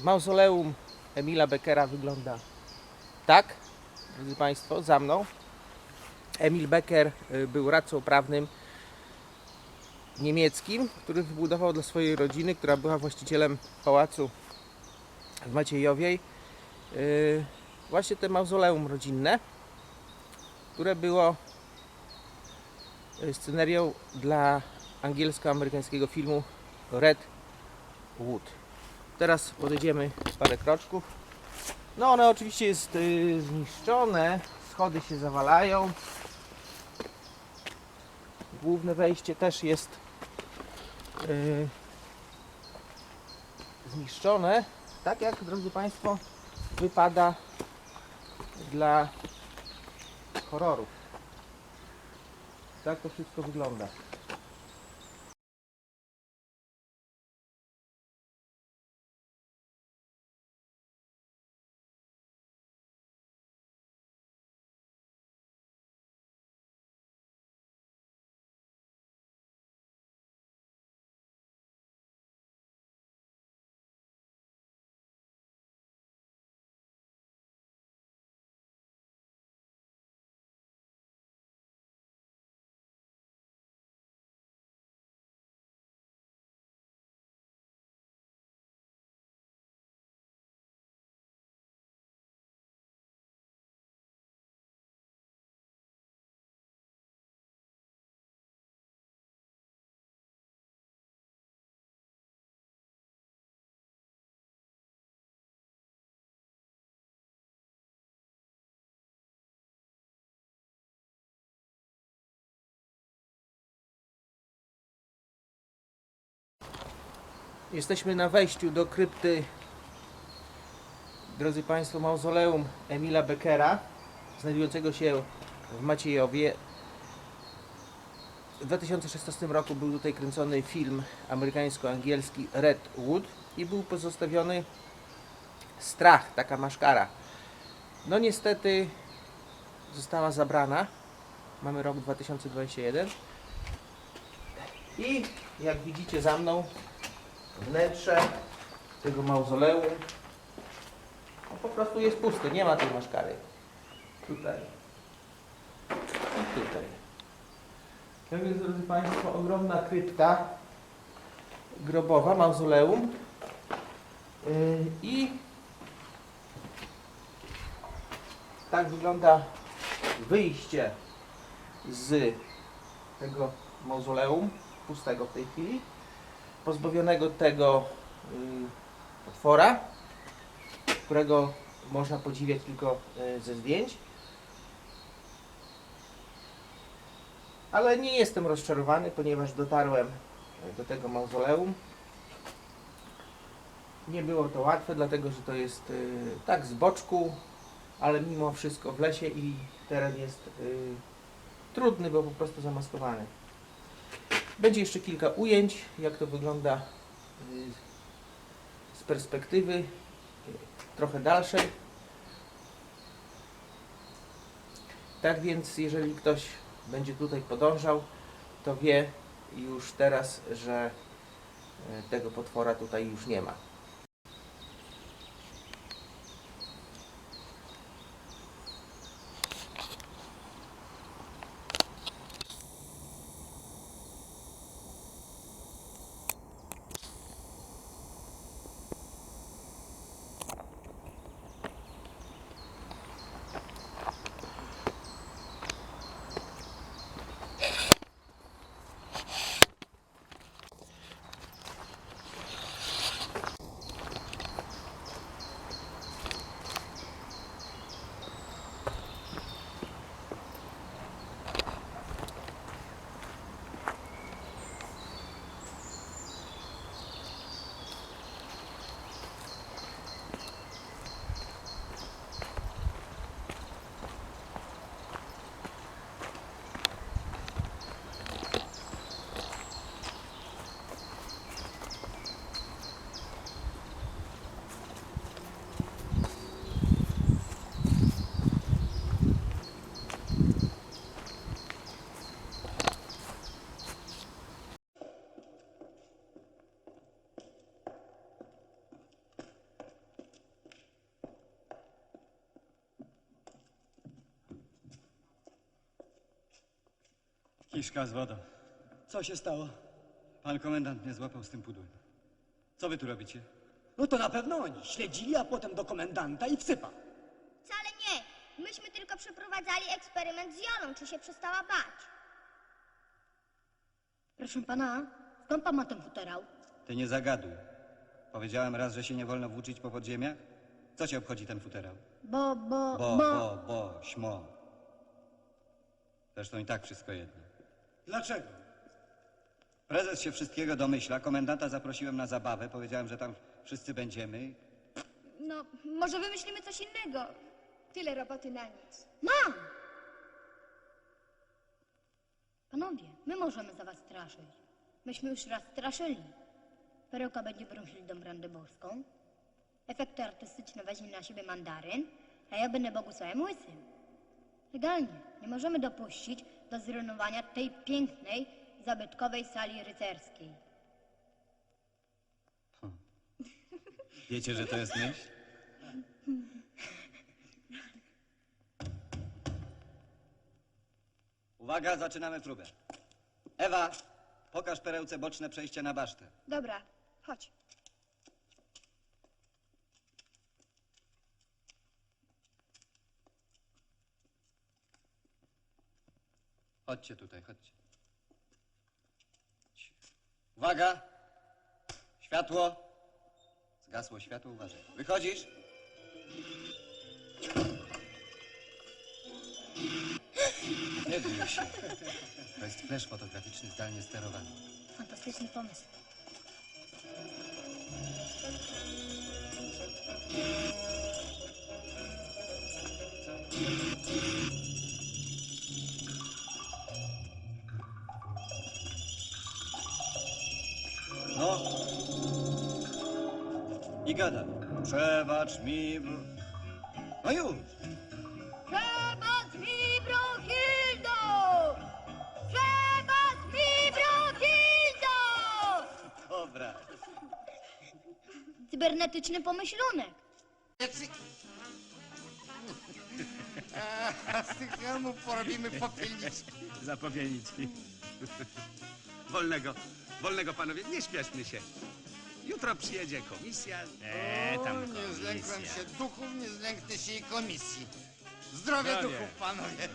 Mauzoleum Emila Beckera wygląda tak, drodzy Państwo, za mną. Emil Becker y, był radcą prawnym niemieckim, który wybudował dla swojej rodziny, która była właścicielem pałacu w Maciejowiej, y, właśnie te mauzoleum rodzinne, które było y, scenerią dla angielsko-amerykańskiego filmu Red Wood. Teraz podejdziemy parę kroczków. No one oczywiście jest y, zniszczone, schody się zawalają. Główne wejście też jest y, zniszczone. Tak jak, drodzy Państwo, wypada dla horrorów. Tak to wszystko wygląda. Jesteśmy na wejściu do krypty, drodzy Państwo, mauzoleum Emila Beckera, znajdującego się w Maciejowie. W 2016 roku był tutaj kręcony film amerykańsko-angielski Red Wood i był pozostawiony strach, taka maszkara. No niestety została zabrana. Mamy rok 2021. I jak widzicie za mną wnętrze tego mauzoleum no, po prostu jest puste, nie ma tej maszkary. Tutaj. I tutaj. Tak więc, drodzy Państwo, ogromna krypta grobowa, mauzoleum. Yy, I tak wygląda wyjście z tego mauzoleum, pustego w tej chwili pozbawionego tego y, potwora, którego można podziwiać tylko y, ze zdjęć. Ale nie jestem rozczarowany, ponieważ dotarłem y, do tego mauzoleum. Nie było to łatwe, dlatego że to jest tak z boczku, ale mimo wszystko w lesie i teren jest trudny, bo po prostu zamaskowany. Będzie jeszcze kilka ujęć, jak to wygląda y, z perspektywy trochę dalszej. Tak więc, jeżeli ktoś będzie tutaj podążał, to wie już teraz, że y, tego potwora tutaj już nie ma. Kiszka z wodą. Co się stało? Pan komendant mnie złapał z tym pudłem. Co wy tu robicie? No to na pewno oni. Śledzili, a potem do komendanta i wsypa. Wcale nie. Myśmy tylko przeprowadzali eksperyment z Jolą, czy się przestała bać. Proszę pana, skąd pan ma ten futerał? Ty nie zagaduj. Powiedziałem raz, że się nie wolno włóczyć po podziemiach? Co cię obchodzi ten futerał? Bo, bo, Bo, bo... bo, bo, śmo. Zresztą i tak wszystko jedno. Dlaczego? Prezes się wszystkiego domyśla. Komendanta zaprosiłem na zabawę. Powiedziałem, że tam wszyscy będziemy. No, może wymyślimy coś innego. Tyle roboty na nic. Mam! Panowie, my możemy za was straszyć. Myśmy już raz straszyli. Perełka będzie Brunhildą Brandyburską. Efekty artystyczne weźmie na siebie mandaryn, a ja będę Bogusławem Łysym. Legalnie. Nie możemy dopuścić do zrujnowania tej pięknej, zabytkowej sali rycerskiej. Wiecie, że to jest myśl? Uwaga, zaczynamy próbę. Ewa, pokaż perełce boczne przejście na basztę. Dobra, chodź. Chodźcie tutaj, chodźcie. Ci- Uwaga! Światło! Zgasło światło, uważaj. Wychodzisz? Nie bój się. To jest flash fotograficzny zdalnie sterowany. Fantastyczny pomysł. No. I gada. Przebacz mi... br- No już! Przebacz mi, Brunhildo! Przebacz mi, Brunhildo! Dobra. Cybernetyczny pomyślunek. Z tych helmów porobimy popielniczki. za popielniczki. wolnego, wolnego panowie, nie śpieszmy się. Jutro przyjedzie komisja. Eee, tam O, nie zlękłem się duchów, nie zlęknę się i komisji. Zdrowie Zdrowie. duchów, panowie.